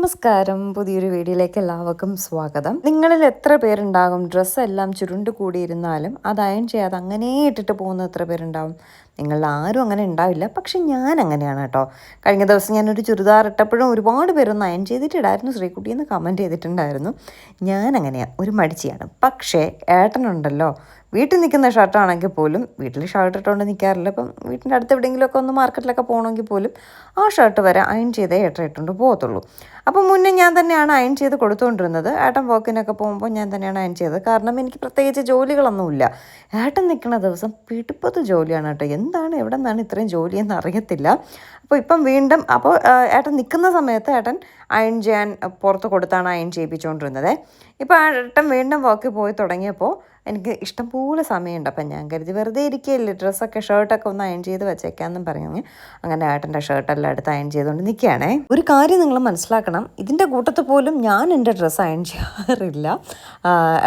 നമസ്കാരം. പുതിയൊരു വീഡിയോയിലേക്ക് എല്ലാവർക്കും സ്വാഗതം. നിങ്ങളിൽ എത്ര പേരുണ്ടാകും? ഡ്രസ്സ് എല്ലാം ചുരുണ്ട് കൂടിയിരുന്നാലും അത് അയൺ ചെയ്യാതെ അങ്ങനെ ഇട്ടിട്ട് പോകുന്ന എത്ര പേരുണ്ടാവും? നിങ്ങൾ ആരും അങ്ങനെ ഉണ്ടാവില്ല. പക്ഷെ ഞാൻ അങ്ങനെയാണ് കേട്ടോ. കഴിഞ്ഞ ദിവസം ഞാനൊരു ചുരിദാർ ഇട്ടപ്പോഴും ഒരുപാട് പേരൊന്ന് അയൺ ചെയ്തിട്ടിടായിരുന്നു ശ്രീകുട്ടി എന്ന് കമന്റ് ചെയ്തിട്ടുണ്ടായിരുന്നു. ഞാൻ അങ്ങനെയാണ് ഒരു മടിച്ചിയാണ്. പക്ഷേ ഏട്ടനുണ്ടല്ലോ. വീട്ടിൽ നിൽക്കുന്ന ഷർട്ടാണെങ്കിൽ പോലും വീട്ടിൽ ഷർട്ട് ഇട്ടുകൊണ്ട് നിൽക്കാറില്ല. അപ്പം വീട്ടിന്റെ അടുത്ത് എവിടെയെങ്കിലുമൊക്കെ ഒന്ന് മാർക്കറ്റിലൊക്കെ പോകണമെങ്കിൽ പോലും ആ ഷർട്ട് വരെ അയൺ ചെയ്തേ ഏട്ടൻ ഇട്ടുകൊണ്ട് പോകത്തുള്ളൂ. അപ്പം മുന്നേ ഞാൻ തന്നെയാണ് അയൺ ചെയ്ത് കൊടുത്തുകൊണ്ടിരുന്നത് ഏട്ടൻ വോക്കിനൊക്കെ പോകുമ്പോൾ ഞാൻ തന്നെയാണ് അയൺ ചെയ്തത്. കാരണം എനിക്ക് പ്രത്യേകിച്ച് ജോലികളൊന്നുമില്ല. ഏട്ടൻ നിൽക്കുന്ന ദിവസം പിടിപ്പത് ജോലിയാണ് കേട്ടോ. എന്താണ് എവിടെ നിന്നാണ് ഇത്രയും ജോലിയെന്ന് അറിയത്തില്ല. അപ്പോൾ ഇപ്പം വീണ്ടും അപ്പോൾ ഏട്ടൻ നിൽക്കുന്ന സമയത്ത് ഏട്ടൻ അയൺ ചെയ്യാൻ പുറത്ത് കൊടുത്താണ് അയൺ ചെയ്യിപ്പിച്ചുകൊണ്ടിരുന്നത് ഇപ്പോൾ ഏട്ടൻ വീണ്ടും വോക്കിൽ പോയി തുടങ്ങിയപ്പോൾ എനിക്ക് ഇഷ്ടംപോലെ സമയമുണ്ട്. അപ്പം ഞാൻ കരുതി വെറുതെ ഇരിക്കുകയല്ലേ. ഡ്രസ്സൊക്കെ ഷർട്ടൊക്കെ ഒന്ന് അയൺ ചെയ്ത് വെച്ചേക്കാമെന്നും പറഞ്ഞു അങ്ങനെ ഏട്ടന്റെ ഷർട്ടെല്ലാം എടുത്ത് അയൺ ചെയ്തുകൊണ്ട് നിൽക്കുകയാണേ. ഒരു കാര്യം നിങ്ങൾ മനസ്സിലാക്കണം. ഇതിന്റെ കൂട്ടത്തിൽ പോലും ഞാൻ എന്റെ ഡ്രസ്സ് അയൺ ചെയ്യാറില്ല.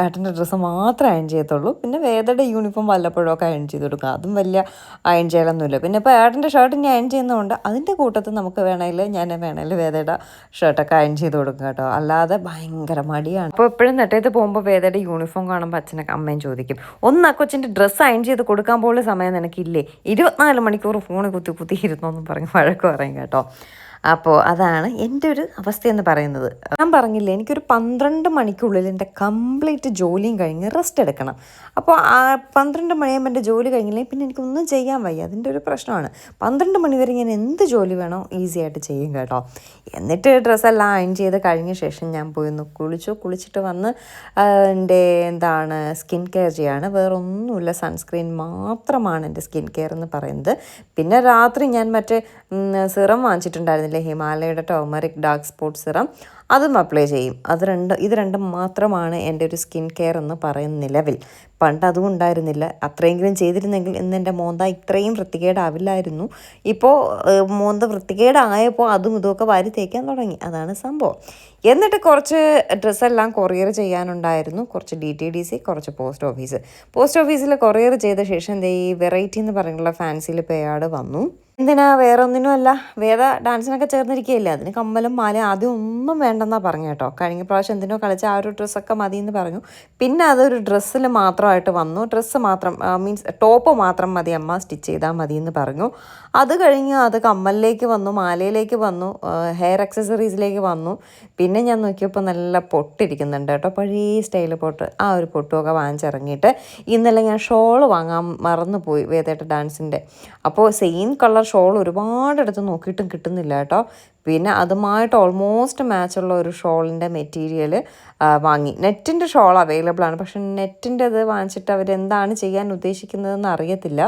ഏട്ടന്റെ ഡ്രസ്സ് മാത്രമേ അയൺ ചെയ്യത്തുള്ളൂ. പിന്നെ വേദയുടെ യൂണിഫോം വല്ലപ്പോഴൊക്കെ അയൺ ചെയ്ത് കൊടുക്കുക. അതും വലിയ അയൺ ചെയ്യലൊന്നുമില്ല. പിന്നെ ഇപ്പോൾ ഏട്ടന്റെ ഷർട്ട് ഞാൻ അയൺ ചെയ്യുന്നതുകൊണ്ട് അതിന്റെ കൂട്ടത്തിൽ നമുക്ക് വേണമെങ്കിൽ ഞാൻ വേണമെങ്കിൽ വേദയുടെ ഷർട്ടൊക്കെ അയൺ ചെയ്ത് കൊടുക്കും കേട്ടോ. അല്ലാതെ ഭയങ്കര മടിയാണ്. അപ്പോൾ എപ്പോഴും നെട്ടയത്ത് പോകുമ്പോൾ വേദയുടെ യൂണിഫോം കാണുമ്പോൾ അച്ഛനൊക്കെ അമ്മയും ചോദിക്കും ഒന്ന് ആ കൊച്ചിന്റെ ഡ്രസ്സ് അയൺ ചെയ്ത് കൊടുക്കാൻ പോലും സമയം നിനക്കില്ലേ? ഇരുപത്തിനാല് മണിക്കൂർ ഫോണിൽ കുത്തി കുത്തി ഇരുന്നോന്നും പറഞ്ഞ് വഴക്ക് പറയും കേട്ടോ. അപ്പോൾ അതാണ് എന്റെ ഒരു അവസ്ഥ എന്ന് പറയുന്നത്. ഞാൻ പറഞ്ഞില്ലേ എനിക്കൊരു പന്ത്രണ്ട് മണിക്കുള്ളിൽ എന്റെ കംപ്ലീറ്റ് ജോലിയും കഴിഞ്ഞ് റെസ്റ്റ് എടുക്കണം. അപ്പോൾ ആ പന്ത്രണ്ട് മണിയാകുമ്പോൾ എന്റെ ജോലി കഴിഞ്ഞില്ലെങ്കിൽ പിന്നെ എനിക്കൊന്നും ചെയ്യാൻ വയ്യ. അതിന്റെ ഒരു പ്രശ്നമാണ്. പന്ത്രണ്ട് മണി വരെ ഞാൻ എന്ത് ജോലി വേണോ ഈസി ആയിട്ട് ചെയ്യും കേട്ടോ. എന്നിട്ട് ഡ്രസ്സെല്ലാം അയൺ ചെയ്ത് കഴിഞ്ഞ ശേഷം ഞാൻ പോയി ഒന്ന് കുളിച്ചു. കുളിച്ചിട്ട് വന്ന് എന്റെ എന്താണ് സ്കിൻ കെയർ ചെയ്യാണ്. വേറെ ഒന്നുമില്ല സൺസ്ക്രീൻ മാത്രമാണ് എന്റെ സ്കിൻ കെയർ എന്ന് പറയുന്നത്. പിന്നെ രാത്രി ഞാൻ മറ്റേ സിറം വാങ്ങിച്ചിട്ടുണ്ടായിരുന്നില്ലേ ഹിമാലയയുടെ ടോമറിക് ഡാർക്ക് സ്പോട്ട് സിറം അതും അപ്ലൈ ചെയ്യും. അത് രണ്ട് ഇത് രണ്ടും മാത്രമാണ് എന്റെ ഒരു സ്കിൻ കെയർ എന്ന് പറയുന്ന നിലവിൽ. പണ്ട് അതും ഉണ്ടായിരുന്നില്ല. അത്രയെങ്കിലും ചെയ്തിരുന്നെങ്കിൽ ഇന്ന് എന്റെ മോന്ത ഇത്രയും വൃത്തികേടാവില്ലായിരുന്നു. ഇപ്പോൾ മോന്ത വൃത്തികേടായപ്പോൾ അതും ഇതുമൊക്കെ വാരി തേക്കാൻ തുടങ്ങി. അതാണ് സംഭവം. എന്നിട്ട് കുറച്ച് ഡ്രസ്സെല്ലാം കൊറിയർ ചെയ്യാനുണ്ടായിരുന്നു. കുറച്ച് ഡി ടി ഡി സി കുറച്ച് പോസ്റ്റ് ഓഫീസ് പോസ്റ്റ് ഓഫീസിൽ കൊറിയർ ചെയ്ത ശേഷം ഈ വെറൈറ്റി എന്ന് പറഞ്ഞിട്ടുള്ള ഫാൻസിയിൽ പേയാട് വന്നു. എന്തിനാ വേറെ ഒന്നിനും അല്ല വേദ ഡാൻസിനൊക്കെ ചേർന്നിരിക്കുകയല്ലേ? അതിന് കമ്മലും മാല ആദ്യം ഒന്നും വേണ്ടെന്നാ പറഞ്ഞു കേട്ടോ. കഴിഞ്ഞ പ്രാവശ്യം എന്തിനോ കളിച്ച ആ ഒരു ഡ്രസ്സൊക്കെ മതി എന്ന് പറഞ്ഞു. പിന്നെ അതൊരു ഡ്രസ്സിൽ മാത്രമായിട്ട് വന്നു. ഡ്രസ്സ് മാത്രം മീൻസ് ടോപ്പ് മാത്രം മതി അമ്മ. സ്റ്റിച്ച് ചെയ്താൽ മതി എന്ന് പറഞ്ഞു. അത് കഴിഞ്ഞ് അത് കമ്മലിലേക്ക് വന്നു മാലയിലേക്ക് വന്നു ഹെയർ അക്സസറീസിലേക്ക് വന്നു. പിന്നെ ഞാൻ നോക്കിയപ്പോൾ നല്ല പൊട്ടിരിക്കുന്നുണ്ട് കേട്ടോ. പഴയ സ്റ്റൈൽ പൊട്ട് ആ ഒരു പൊട്ടുമൊക്കെ വാങ്ങിച്ചിറങ്ങിയിട്ട് ഇന്നലെ ഞാൻ ഷോൾ വാങ്ങാൻ മറന്നു പോയി വേദേട്ട ഡാൻസിന്റെ. അപ്പോൾ സെയിം കളർ ഷോൾ ഒരുപാടെടുത്ത് നോക്കിയിട്ടും കിട്ടുന്നില്ല കേട്ടോ. പിന്നെ അതുമായിട്ട് ഓൾമോസ്റ്റ് മാച്ചുള്ള ഒരു ഷോളിന്റെ മെറ്റീരിയൽ വാങ്ങി. നെറ്റിന്റെ ഷോൾ അവൈലബിൾ ആണ്. പക്ഷെ നെറ്റിന്റെ അത് വാങ്ങിച്ചിട്ട് അവരെന്താണ് ചെയ്യാൻ ഉദ്ദേശിക്കുന്നതെന്ന് അറിയത്തില്ല.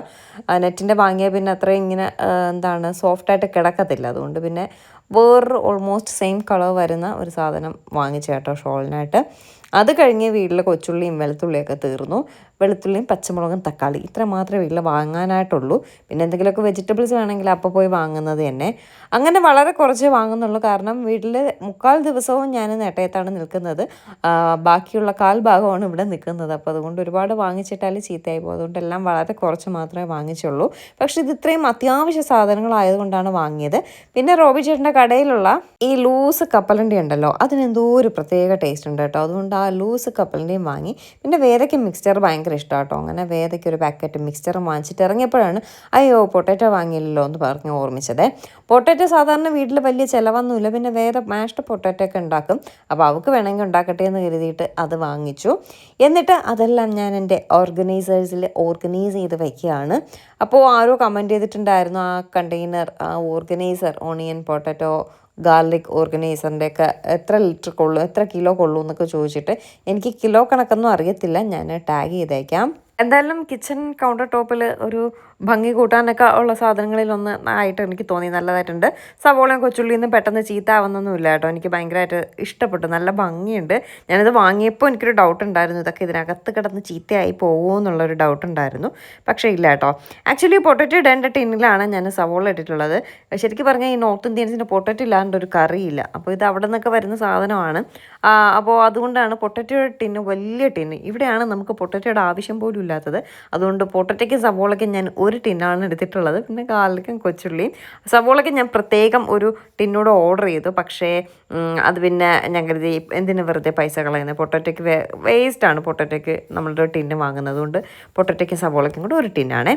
നെറ്റിന്റെ വാങ്ങിയാൽ പിന്നെ അത്രയും ഇങ്ങനെ എന്താണ് സോഫ്റ്റായിട്ട് കിടക്കത്തില്ല. അതുകൊണ്ട് പിന്നെ വേറൊരു ഓൾമോസ്റ്റ് സെയിം കളർ വരുന്ന ഒരു സാധനം വാങ്ങിച്ചു കേട്ടോ ഷോളിനായിട്ട്. അത് കഴിഞ്ഞ് വീട്ടിലെ കൊച്ചുള്ളിയും വെളുത്തുള്ളിയൊക്കെ തീർന്നു. വെളുത്തുള്ളിയും പച്ചമുളകും തക്കാളി ഇത്ര മാത്രമേ വീട്ടിൽ വാങ്ങാനായിട്ടുള്ളൂ. പിന്നെ എന്തെങ്കിലുമൊക്കെ വെജിറ്റബിൾസ് വേണമെങ്കിൽ അപ്പോൾ പോയി വാങ്ങുന്നത് തന്നെ. അങ്ങനെ വളരെ കുറച്ചേ വാങ്ങുന്നുള്ളൂ. കാരണം വീട്ടിൽ മുക്കാൽ ദിവസവും ഞാൻ നേട്ടയത്താണ് നിൽക്കുന്നത്. ബാക്കിയുള്ള കാൽ ഭാഗമാണ് ഇവിടെ നിൽക്കുന്നത്. അപ്പോൾ അതുകൊണ്ട് ഒരുപാട് വാങ്ങിച്ചിട്ടാൽ ചീത്തയായി പോകും. അതുകൊണ്ട് എല്ലാം വളരെ കുറച്ച് മാത്രമേ വാങ്ങിച്ചുള്ളൂ. പക്ഷെ ഇത് ഇത്രയും അത്യാവശ്യ സാധനങ്ങളായതുകൊണ്ടാണ് വാങ്ങിയത്. പിന്നെ റോബി ചേട്ടന്റെ കടയിലുള്ള ഈ ലൂസ് കപ്പലണ്ടി ഉണ്ടല്ലോ അതിനെന്തോ ഒരു പ്രത്യേക ടേസ്റ്റ് ഉണ്ട് കേട്ടോ. അതുകൊണ്ട് ആ ലൂസ് കപ്പലിന്റെയും വാങ്ങി. പിന്നെ വേദയ്ക്ക് മിക്സ്ചർ ഭയങ്കര ഇഷ്ടമാണ് കേട്ടോ അങ്ങനെ വേദയ്ക്ക് ഒരു പാക്കറ്റ് മിക്സ്ചർ വാങ്ങിച്ചിട്ട് ഇറങ്ങിയപ്പോഴാണ് അയ്യോ പൊട്ടാറ്റോ വാങ്ങിയില്ലല്ലോ എന്ന് പറഞ്ഞ് ഓർമ്മിച്ചത്. പൊട്ടാറ്റോ സാധാരണ വീട്ടിൽ വലിയ ചിലവൊന്നുമില്ല. പിന്നെ വേദ മാഷ്ഡ് പൊട്ടാറ്റോ ഒക്കെ ഉണ്ടാക്കും. അപ്പോൾ അവൾക്ക് വേണമെങ്കിൽ ഉണ്ടാക്കട്ടെ എന്ന് കരുതിയിട്ട് അത് വാങ്ങിച്ചു. എന്നിട്ട് അതെല്ലാം ഞാൻ എന്റെ ഓർഗനൈസേഴ്സിൽ ഓർഗനൈസ് ചെയ്ത് വയ്ക്കുകയാണ് അപ്പോൾ ആരോ കമന്റ് ചെയ്തിട്ടുണ്ടായിരുന്നു ആ കണ്ടെയ്നർ ആ ഓർഗനൈസർ ഓണിയൻ പൊട്ടാറ്റോ ഗാർലിക് ഓർഗനൈസറിന്റെ ഒക്കെ എത്ര ലിറ്റർ കൊള്ളും എത്ര കിലോ കൊള്ളും എന്നൊക്കെ ചോദിച്ചിട്ട് എനിക്ക് കിലോ കണക്കൊന്നും അറിയത്തില്ല. ഞാൻ ടാഗ് ചെയ്തേക്കാം. എന്തായാലും കിച്ചൺ കൗണ്ടർ ടോപ്പിൽ ഒരു ഭംഗി കൂട്ടാനൊക്കെ ഉള്ള സാധനങ്ങളിലൊന്ന് ആയിട്ട് എനിക്ക് തോന്നി നല്ലതായിട്ടുണ്ട്. സവോളയും കൊച്ചുള്ളിയിൽ നിന്ന് പെട്ടെന്ന് ചീത്ത ആവുന്നൊന്നുമില്ല കേട്ടോ. എനിക്ക് ഭയങ്കരമായിട്ട് ഇഷ്ടപ്പെട്ടു. നല്ല ഭംഗിയുണ്ട്. ഞാനിത് വാങ്ങിയപ്പോൾ എനിക്കൊരു ഡൗട്ട് ഉണ്ടായിരുന്നു. ഇതൊക്കെ ഇതിനകത്ത് കിടന്ന് ചീത്തയായി പോകുമോ എന്നുള്ളൊരു ഡൗട്ട് ഉണ്ടായിരുന്നു. പക്ഷേ ഇല്ല കേട്ടോ. ആക്ച്വലി പൊട്ടറ്റോ ഇടേണ്ട ടിന്നിലാണ് ഞാൻ സവോള ഇട്ടിട്ടുള്ളത്. ശരിക്കും പറഞ്ഞാൽ ഈ നോർത്ത് ഇന്ത്യൻസിന്റെ പൊട്ടറ്റോ ഇല്ലാണ്ട് ഒരു കറിയില്ല. അപ്പോൾ ഇത് അവിടെ നിന്നൊക്കെ വരുന്ന സാധനമാണ്. അപ്പോൾ അതുകൊണ്ടാണ് പൊട്ടറ്റോ ടിന്ന് വലിയ ടിന്ന്. ഇവിടെയാണ് നമുക്ക് പൊട്ടറ്റോയുടെ ആവശ്യം പോലും ഇല്ലാത്തത്. അതുകൊണ്ട് പൊട്ടറ്റയ്ക്കും സവോളയ്ക്കും ഞാൻ ഒരു ടിന്നാണ് എടുത്തിട്ടുള്ളത്. പിന്നെ ഗാർലിക്കും കൊച്ചുള്ളിയും. സവോളയ്ക്ക് ഞാൻ പ്രത്യേകം ഒരു ടിന്നോട് ഓർഡർ ചെയ്തു. പക്ഷേ അത് പിന്നെ ഞാൻ കരുതി എന്തിനു വെറുതെ പൈസ കളയുന്നത് പൊട്ടറ്റയ്ക്ക് വേസ്റ്റാണ് പൊട്ടറ്റയ്ക്ക് നമ്മളൊരു ടിന്ന് വാങ്ങുന്നത് കൊണ്ട് പൊട്ടറ്റയ്ക്കും സവോളയ്ക്കും കൂടെ ഒരു ടിന്നാണ്.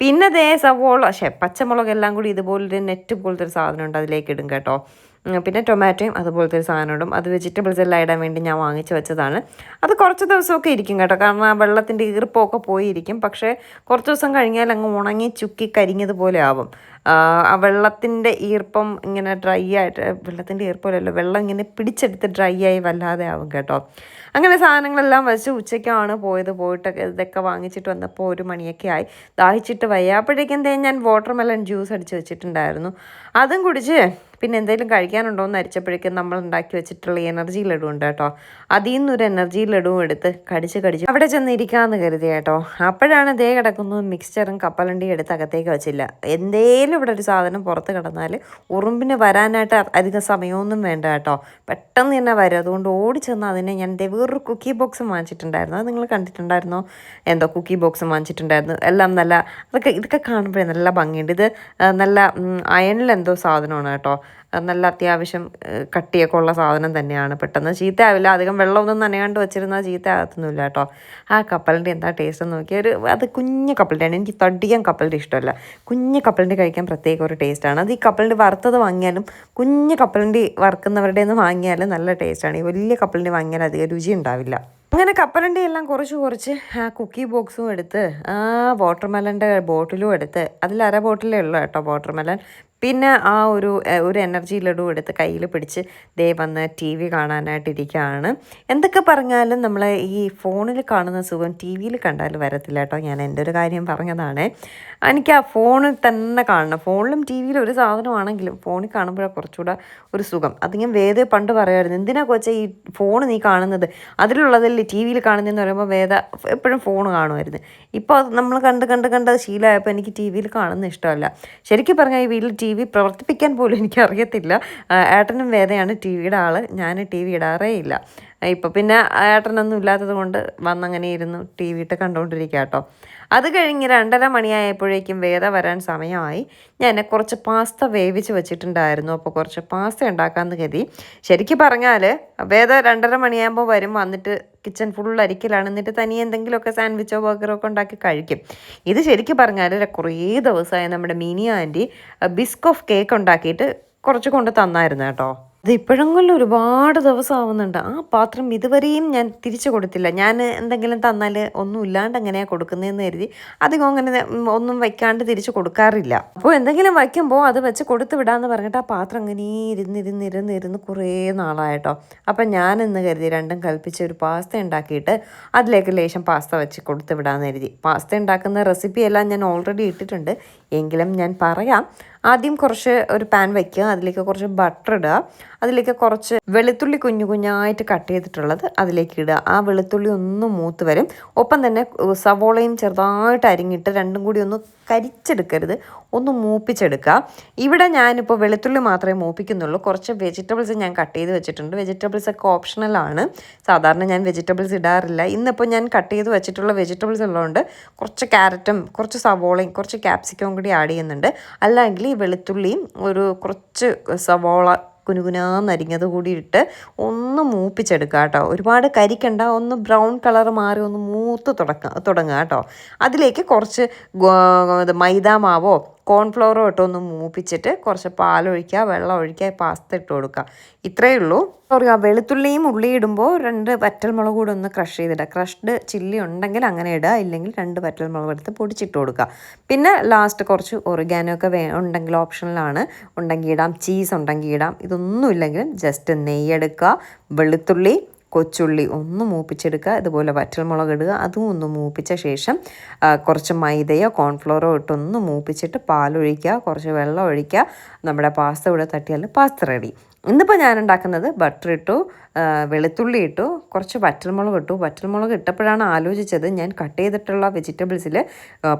പിന്നെ ദേ സവോള പക്ഷേ പച്ചമുളക് എല്ലാം കൂടി ഇതുപോലൊരു നെറ്റ് പോലത്തെ ഒരു സാധനം ഉണ്ട് അതിലേക്ക് ഇടും കേട്ടോ. പിന്നെ ടൊമാറ്റോയും അതുപോലത്തെ ഒരു സാധനം അത് വെജിറ്റബിൾസ് എല്ലാം ഇടാൻ വേണ്ടി ഞാൻ വാങ്ങിച്ചു വെച്ചതാണ്. അത് കുറച്ച് ദിവസമൊക്കെ ഇരിക്കും കേട്ടോ. കാരണം ആ വെള്ളത്തിന്റെ ഈർപ്പമൊക്കെ പോയിരിക്കും. പക്ഷേ കുറച്ച് ദിവസം കഴിഞ്ഞാൽ അങ്ങ് ഉണങ്ങി ചുക്കി കരിഞ്ഞതുപോലെ ആവും. ആ വെള്ളത്തിന്റെ ഈർപ്പം ഇങ്ങനെ ഡ്രൈ ആയിട്ട് വെള്ളത്തിന്റെ ഈർപ്പമല്ലല്ലോ. വെള്ളം ഇങ്ങനെ പിടിച്ചെടുത്ത് ഡ്രൈ ആയി വല്ലാതെ ആവും കേട്ടോ. അങ്ങനെ സാധനങ്ങളെല്ലാം വെച്ച് ഉച്ചയ്ക്കാണ് പോയത്. പോയിട്ടൊക്കെ ഇതൊക്കെ വാങ്ങിച്ചിട്ട് വന്നപ്പോൾ ഒരു മണിയൊക്കെ ആയി. ദാഹിച്ചിട്ട് വയ്യാപ്പോഴേക്കും ഞാൻ വാട്ടർ മെലൺ ജ്യൂസ് അടിച്ച് വെച്ചിട്ടുണ്ടായിരുന്നു. അതും കുടിച്ച് പിന്നെ എന്തെങ്കിലും കഴിക്കാനുണ്ടോ എന്ന് അരിച്ചപ്പോഴേക്കും നമ്മൾ ഉണ്ടാക്കി വെച്ചിട്ടുള്ള എനർജി ലഡു ഉണ്ട് കേട്ടോ. അതിൽ നിന്നൊരു എനർജി ലഡുവും എടുത്ത് കടിച്ച് കടിച്ച് അവിടെ ചെന്ന് ഇരിക്കാമെന്ന് കരുതി കേട്ടോ. അപ്പോഴാണ് ദേ കിടക്കുന്നു മിക്സ്ചറും കപ്പലണ്ടിയും എടുത്ത് അകത്തേക്ക് വെച്ചില്ല. എന്തേലും ഇവിടെ ഒരു സാധനം പുറത്ത് കിടന്നാൽ ഉറുമ്പിന് വരാനായിട്ട് അധിക സമയമൊന്നും വേണ്ട കേട്ടോ. പെട്ടെന്ന് തന്നെ വരും. അതുകൊണ്ട് ഓടി ചെന്ന് അതിനെ ഞാൻ ദേ വേറൊരു കുക്കി ബോക്സ് വാങ്ങിച്ചിട്ടുണ്ടായിരുന്നു. അത് നിങ്ങൾ കണ്ടിട്ടുണ്ടായിരുന്നോ? എന്തോ കുക്കി ബോക്സ് വാങ്ങിച്ചിട്ടുണ്ടായിരുന്നു. എല്ലാം നല്ല അതൊക്കെ ഇതൊക്കെ കാണുമ്പോഴേ നല്ല ഭംഗിയുണ്ട്. ഇത് നല്ല അയണിലെന്തോ സാധനമാണ് കേട്ടോ. നല്ല അത്യാവശ്യം കട്ടിയൊക്കെ ഉള്ള സാധനം തന്നെയാണ്. പെട്ടെന്ന് ചീത്തയാവില്ല. അധികം വെള്ളമൊന്നും നനയാണ്ട് വെച്ചിരുന്നാൽ ചീത്ത ആകത്തൊന്നുമില്ല കേട്ടോ. ആ കപ്പലിന്റെ എന്താ ടേസ്റ്റ് എന്ന് നോക്കിയാൽ ഒരു അത് കുഞ്ഞു കപ്പലിന്റെയാണ്. എനിക്ക് തടിയാൻ കപ്പലിന്റെ ഇഷ്ടമല്ല. കുഞ്ഞു കപ്പലിന്റെ കഴിക്കാൻ പ്രത്യേക ഒരു ടേസ്റ്റാണ് അത് ഈ കപ്പലിന്റെ വറുത്തത് വാങ്ങിയാലും കുഞ്ഞ് കപ്പലിന്റെ വറുക്കുന്നവരുടെ നിന്ന് വാങ്ങിയാലും നല്ല ടേസ്റ്റാണ് ഈ വലിയ കപ്പലിന്റെ വാങ്ങിയാൽ അധികം രുചി ഉണ്ടാവില്ല. അങ്ങനെ കപ്പലണ്ടി എല്ലാം കുറച്ച് കുറച്ച് ആ കുക്കി ബോക്സും എടുത്ത് ആ വാട്ടർമെലന്റെ ബോട്ടിലും എടുത്ത് അതിൽ അര ബോട്ടിലേ ഉള്ളൂ കേട്ടോ വാട്ടർമെലൻ പിന്നെ ആ ഒരു ഒരു എനർജി ലഡു എടുത്ത് കയ്യിൽ പിടിച്ച് ദേ വന്ന് ടി വി കാണാനായിട്ടിരിക്കുകയാണ് എന്തൊക്കെ പറഞ്ഞാലും നമ്മൾ ഈ ഫോണിൽ കാണുന്ന സുഖം ടി വിയിൽ കണ്ടാൽ വരത്തില്ല കേട്ടോ. ഞാൻ എന്റെ ഒരു കാര്യം പറഞ്ഞതാണ്. എനിക്ക് ആ ഫോണിൽ തന്നെ കാണണം. ഫോണിലും ടി വിയിലും ഒരു സാധനമാണെങ്കിലും ഫോണിൽ കാണുമ്പോഴാണ് കുറച്ചുകൂടെ ഒരു സുഖം. അത് ഞാൻ വേദ പണ്ട് പറയുമായിരുന്നു എന്തിനാ കൊച്ചെ ഈ ഫോൺ നീ കാണുന്നത്? അതിലുള്ളതല്ലേ ടി വിയിൽ കാണുന്നതെന്ന് പറയുമ്പോൾ വേദ എപ്പോഴും ഫോൺ കാണുമായിരുന്നു. ഇപ്പോൾ നമ്മൾ കണ്ട് കണ്ട് കണ്ട് അത് ശീലമായപ്പോൾ എനിക്ക് ടി വിയിൽ കാണുന്ന ഇഷ്ടമല്ല. ശരിക്കും പറഞ്ഞാൽ ഈ വീട്ടിൽ ടി വി പ്രവർത്തിപ്പിക്കാൻ പോലും എനിക്ക് അറിയത്തില്ല ഏട്ടനും വേദയാണ് ടി വിയുടെ ആൾ ഞാൻ ടി വി ഇടാറേ ഇല്ല ഇപ്പം പിന്നെ ഏട്ടനൊന്നും ഇല്ലാത്തത് കൊണ്ട് വന്നങ്ങനെ ഇരുന്നു ടി വി ഇട്ട് കണ്ടുകൊണ്ടിരിക്കുക കേട്ടോ അത് കഴിഞ്ഞ് രണ്ടര മണിയായപ്പോഴേക്കും വേദ വരാൻ സമയമായി. ഞാൻ കുറച്ച് പാസ്ത വേവിച്ച് വെച്ചിട്ടുണ്ടായിരുന്നു. അപ്പോൾ കുറച്ച് പാസ്ത ഉണ്ടാക്കാമെന്ന് കരുതി. ശരിക്കും പറഞ്ഞാൽ വേദ രണ്ടര മണിയാകുമ്പോൾ വരും. വന്നിട്ട് കിച്ചൺ ഫുൾ അരിക്കലാണ്. എന്നിട്ട് തനിയെ എന്തെങ്കിലുമൊക്കെ സാൻഡ്വിച്ചോ ബർഗറോ ഒക്കെ ഉണ്ടാക്കി കഴിക്കും. ഇത് ശരിക്കും പറഞ്ഞാൽ കുറേ ദിവസമായി നമ്മുടെ Mini aunty Biscoff cake ഉണ്ടാക്കിയിട്ട് കുറച്ച് കൊണ്ട് തന്നായിരുന്നു കേട്ടോ. ഇത് ഇപ്പോഴെങ്കിലും ഒരുപാട് ദിവസം ആവുന്നുണ്ട് ആ പാത്രം ഇതുവരെയും ഞാൻ തിരിച്ചു കൊടുത്തില്ല. ഞാൻ എന്തെങ്കിലും തന്നാൽ ഒന്നും ഇല്ലാണ്ട് എങ്ങനെയാണ് കൊടുക്കുന്നതെന്ന് കരുതി അധികം അങ്ങനെ ഒന്നും വയ്ക്കാണ്ട് തിരിച്ചു കൊടുക്കാറില്ല. അപ്പോൾ എന്തെങ്കിലും വയ്ക്കുമ്പോൾ അത് വെച്ച് കൊടുത്തു വിടാന്ന് പറഞ്ഞിട്ട് ആ പാത്രം അങ്ങനെ ഇരുന്ന് ഇരുന്ന് കുറേ നാളായിട്ടോ. അപ്പം ഞാൻ എന്ന് കരുതി രണ്ടും കൽപ്പിച്ച് ഒരു പാസ്ത ഉണ്ടാക്കിയിട്ട് അതിലേക്ക് ലേശം പാസ്ത വെച്ച് കൊടുത്തു വിടാമെന്ന് കരുതി. പാസ്ത ഉണ്ടാക്കുന്ന റെസിപ്പി എല്ലാം ഞാൻ ഓൾറെഡി ഇട്ടിട്ടുണ്ട്. എങ്കിലും ഞാൻ പറയാം. ആദ്യം കുറച്ച് ഒരു പാൻ വയ്ക്കുക. അതിലേക്ക് കുറച്ച് ബട്ടർ ഇടുക. അതിലേക്ക് കുറച്ച് വെളുത്തുള്ളി കുഞ്ഞു കുഞ്ഞായിട്ട് കട്ട് ചെയ്തിട്ടുള്ളത് അതിലേക്ക് ഇടുക. ആ വെളുത്തുള്ളി ഒന്ന് മൂത്ത് വരും. ഒപ്പം തന്നെ സവോളയും ചെറുതായിട്ട് അരിഞ്ഞിട്ട് രണ്ടും കൂടി ഒന്ന് കരിച്ചെടുക്കരുത്. ഒന്ന് മൂപ്പിച്ചെടുക്കുക. ഇവിടെ ഞാനിപ്പോൾ വെളുത്തുള്ളി മാത്രമേ മൂപ്പിക്കുന്നുള്ളൂ. കുറച്ച് വെജിറ്റബിൾസ് ഞാൻ കട്ട് ചെയ്ത് വെച്ചിട്ടുണ്ട്. വെജിറ്റബിൾസ് ഒക്കെ ഓപ്ഷണലാണ് സാധാരണ ഞാൻ വെജിറ്റബിൾസ് ഇടാറില്ല. ഇന്നിപ്പോൾ ഞാൻ കട്ട് ചെയ്ത് വെച്ചിട്ടുള്ള വെജിറ്റബിൾസ് ഉള്ളതുകൊണ്ട് കുറച്ച് ക്യാരറ്റും കുറച്ച് സവോളയും കുറച്ച് ക്യാപ്സിക്കവും കൂടി ആഡ് ചെയ്യുന്നുണ്ട്. അല്ലെങ്കിൽ ഈ വെളുത്തുള്ളിയും ഒരു കുറച്ച് സവോള കുനുകുനാന്നരിഞ്ഞത് കൂടി ഇട്ട് ഒന്ന് മൂപ്പിച്ചെടുക്കുക കേട്ടോ ഒരുപാട് കരിക്കണ്ട ഒന്ന് ബ്രൗൺ കളർ മാറി ഒന്ന് മൂത്ത് തുടക്ക തുടങ്ങുക കേട്ടോ അതിലേക്ക് കുറച്ച് ഗോ- മൈദാ മാവോ കോൺഫ്ലവറോ ഇട്ടൊന്ന് മൂപ്പിച്ചിട്ട് കുറച്ച് പാലൊഴിക്കുക വെള്ളം ഒഴിക്കുക പാസ്ത ഇട്ട് കൊടുക്കുക. ഇത്രയേ ഉള്ളൂ. പറയുക വെളുത്തുള്ളിയും ഉള്ളി ഇടുമ്പോൾ രണ്ട് വറ്റൽമുളക് കൂടെ ഒന്ന് ക്രഷ് ചെയ്തിടുക. ക്രഷ്ഡ് ചില്ലി ഉണ്ടെങ്കിൽ അങ്ങനെ ഇടുക ഇല്ലെങ്കിൽ രണ്ട് വറ്റൽമുളക് എടുത്ത് പൊടിച്ചിട്ട് കൊടുക്കുക. പിന്നെ ലാസ്റ്റ് കുറച്ച് ഒറിഗാനോ ഒക്കെ വേ ഉണ്ടെങ്കിൽ ഓപ്ഷനിലാണ് ഉണ്ടെങ്കിൽ ഇടാം ചീസ് ഉണ്ടെങ്കിൽ ഇടാം. ഇതൊന്നും ഇല്ലെങ്കിലും ജസ്റ്റ് നെയ്യെടുക്കുക വെളുത്തുള്ളി കൊച്ചുള്ളി ഒന്ന് മൂപ്പിച്ചെടുക്കുക ഇതുപോലെ വറ്റൽമുളക് ഇടുക അതും ഒന്ന് മൂപ്പിച്ച ശേഷം കുറച്ച് മൈദയോ കോൺഫ്ലോറോ ഇട്ടൊന്ന് മൂപ്പിച്ചിട്ട് പാലൊഴിക്കുക കുറച്ച് വെള്ളം ഒഴിക്കുക. നമ്മുടെ പാസ്ത ഇവിടെ തട്ടിയാൽ പാസ്ത റെഡി ഇന്നിപ്പോൾ ഞാൻ ഉണ്ടാക്കുന്നത് ബട്ടർ ഇട്ടു വെളുത്തുള്ളി ഇട്ടു കുറച്ച് വറ്റൽമുളക് ഇട്ടു. വറ്റൽമുളക് ഇട്ടപ്പോഴാണ് ആലോചിച്ചത് ഞാൻ കട്ട് ചെയ്തിട്ടുള്ള വെജിറ്റബിൾസിൽ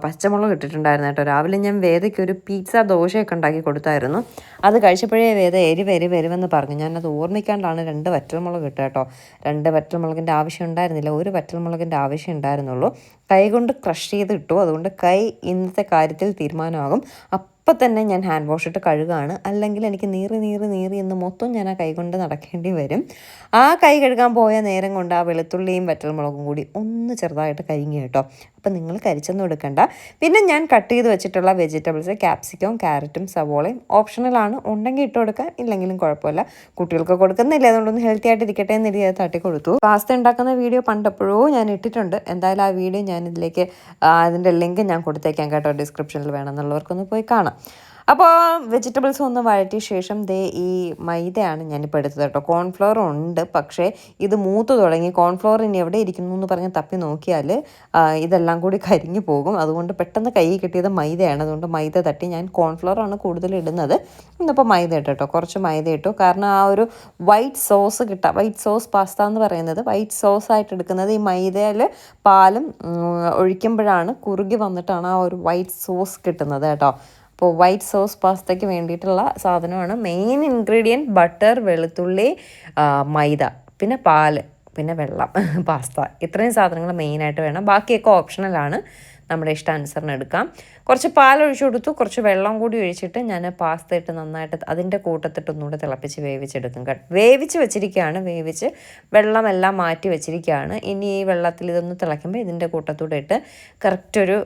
പച്ചമുളക് ഇട്ടിട്ടുണ്ടായിരുന്നു കേട്ടോ. രാവിലെ ഞാൻ വേദയ്ക്ക് ഒരു പീസ ദോശയൊക്കെ ഉണ്ടാക്കി കൊടുത്തായിരുന്നു. അത് കഴിച്ചപ്പോഴേ വേദ എരിവ് എരിവ് എരിവെന്ന് പറഞ്ഞു. ഞാനത് ഓർമ്മിക്കാണ്ടാണ് രണ്ട് വറ്റൽമുളക് ഇട്ടു കേട്ടോ. രണ്ട് വറ്റൽമുളകിന്റെ ആവശ്യം ഉണ്ടായിരുന്നില്ല. ഒരു വറ്റൽമുളകിന്റെ ആവശ്യം ഉണ്ടായിരുന്നുള്ളൂ. കൈ കൊണ്ട് ക്രഷ് ചെയ്ത് ഇട്ടു. അതുകൊണ്ട് കൈ ഇന്നത്തെ കാര്യത്തിൽ തീരുമാനമാകും. അപ്പം തന്നെ ഞാൻ ഹാൻഡ് വാഷ് ഇട്ട് കഴുകാണ്. അല്ലെങ്കിൽ എനിക്ക് നീറി നീറി നീറി എന്ന് മൊത്തം ഞാൻ ആ കൈ കൊണ്ട് നടക്കേണ്ടി വരും. ആ കൈ കഴുകാൻ പോയ നേരം കൊണ്ട് ആ വെളുത്തുള്ളിയും വറ്റൽമുളകും കൂടി ഒന്ന് ചെറുതായിട്ട് കരിഞ്ഞു കേട്ടോ. അപ്പം നിങ്ങൾ കരിച്ചൊന്നും എടുക്കണ്ട. പിന്നെ ഞാൻ കട്ട് ചെയ്ത് വെച്ചിട്ടുള്ള വെജിറ്റബിൾസ് ക്യാപ്സിക്കവും ക്യാരറ്റും സവോളയും ഓപ്ഷണലാണ് ഉണ്ടെങ്കിൽ ഇട്ട് കൊടുക്കാം. ഇല്ലെങ്കിലും കുഴപ്പമില്ല. കുട്ടികൾക്ക് കൊടുക്കുന്നില്ല. അതുകൊണ്ടൊന്ന് ഹെൽത്തി ആയിട്ട് ഇരിക്കട്ടെ എന്ന് രീതിയിൽ തട്ടി കൊടുത്തു. പാസ്ത ഉണ്ടാക്കുന്ന വീഡിയോ പണ്ടപ്പോഴോ ഞാൻ ഇട്ടിട്ടുണ്ട്. എന്തായാലും ആ വീഡിയോ ഞാൻ ഇതിലേക്ക് അതിന്റെ ലിങ്ക് ഞാൻ കൊടുത്തേക്കാം കേട്ടോ. ഡിസ്ക്രിപ്ഷനിൽ വേണമെന്നുള്ളവർക്കൊന്ന് പോയി കാണാം. അപ്പോൾ വെജിറ്റബിൾസ് ഒന്ന് വഴറ്റിയ ശേഷം ദേ ഈ മൈദയാണ് ഞാനിപ്പോൾ എടുത്തത് കേട്ടോ. കോൺഫ്ലോർ ഉണ്ട് പക്ഷേ ഇത് മൂത്ത് തുടങ്ങി. കോൺഫ്ലോർ ഇനി എവിടെ ഇരിക്കുന്നു എന്ന് പറഞ്ഞ് തപ്പി നോക്കിയാൽ ഇതെല്ലാം കൂടി കരിഞ്ഞു പോകും. അതുകൊണ്ട് പെട്ടെന്ന് കൈ കിട്ടിയത് മൈദയാണ്. അതുകൊണ്ട് മൈദ തട്ടി ഞാൻ കോൺഫ്ലവറാണ് കൂടുതൽ ഇടുന്നത്. ഇന്നിപ്പോൾ മൈദ ഇട്ടു കേട്ടോ. കുറച്ച് മൈദ ഇട്ടു. കാരണം ആ ഒരു വൈറ്റ് സോസ് കിട്ടാം വൈറ്റ് സോസ് പാസ്ത എന്ന് പറയുന്നത് വൈറ്റ് സോസ് ആയിട്ട് എടുക്കുന്നത് ഈ മൈദയിൽ പാലും ഒഴിക്കുമ്പോഴാണ് കുറുകി വന്നിട്ടാണ് ആ ഒരു വൈറ്റ് സോസ് കിട്ടുന്നത് കേട്ടോ. അപ്പോൾ വൈറ്റ് സോസ് പാസ്തയ്ക്ക് വേണ്ടിയിട്ടുള്ള സാധനമാണ്. മെയിൻ ഇൻഗ്രീഡിയന്റ് ബട്ടർ വെളുത്തുള്ളി മൈദ പിന്നെ പാൽ പിന്നെ വെള്ളം പാസ്ത ഇത്രയും സാധനങ്ങൾ മെയിനായിട്ട് വേണം. ബാക്കിയൊക്കെ ഓപ്ഷണലാണ് നമ്മുടെ ഇഷ്ടാനുസരണം എടുക്കാം. കുറച്ച് പാൽ ഒഴിച്ചു കൊടുത്തു. കുറച്ച് വെള്ളം കൂടി ഒഴിച്ചിട്ട് ഞാൻ പാസ്ത ഇട്ട് നന്നായിട്ട് അതിന്റെ കൂട്ടത്തിട്ട് ഒന്നുകൂടെ തിളപ്പിച്ച് വേവിച്ചെടുക്കും കേട്ടോ. വേവിച്ച് വെച്ചിരിക്കുകയാണ്. വേവിച്ച് വെള്ളമെല്ലാം മാറ്റി വെച്ചിരിക്കുകയാണ്. ഇനി ഈ വെള്ളത്തിൽ ഇതൊന്ന് തിളയ്ക്കുമ്പോൾ ഇതിന്റെ കൂട്ടത്തൂടെ ഇട്ട് കറക്റ്റ് ഒരു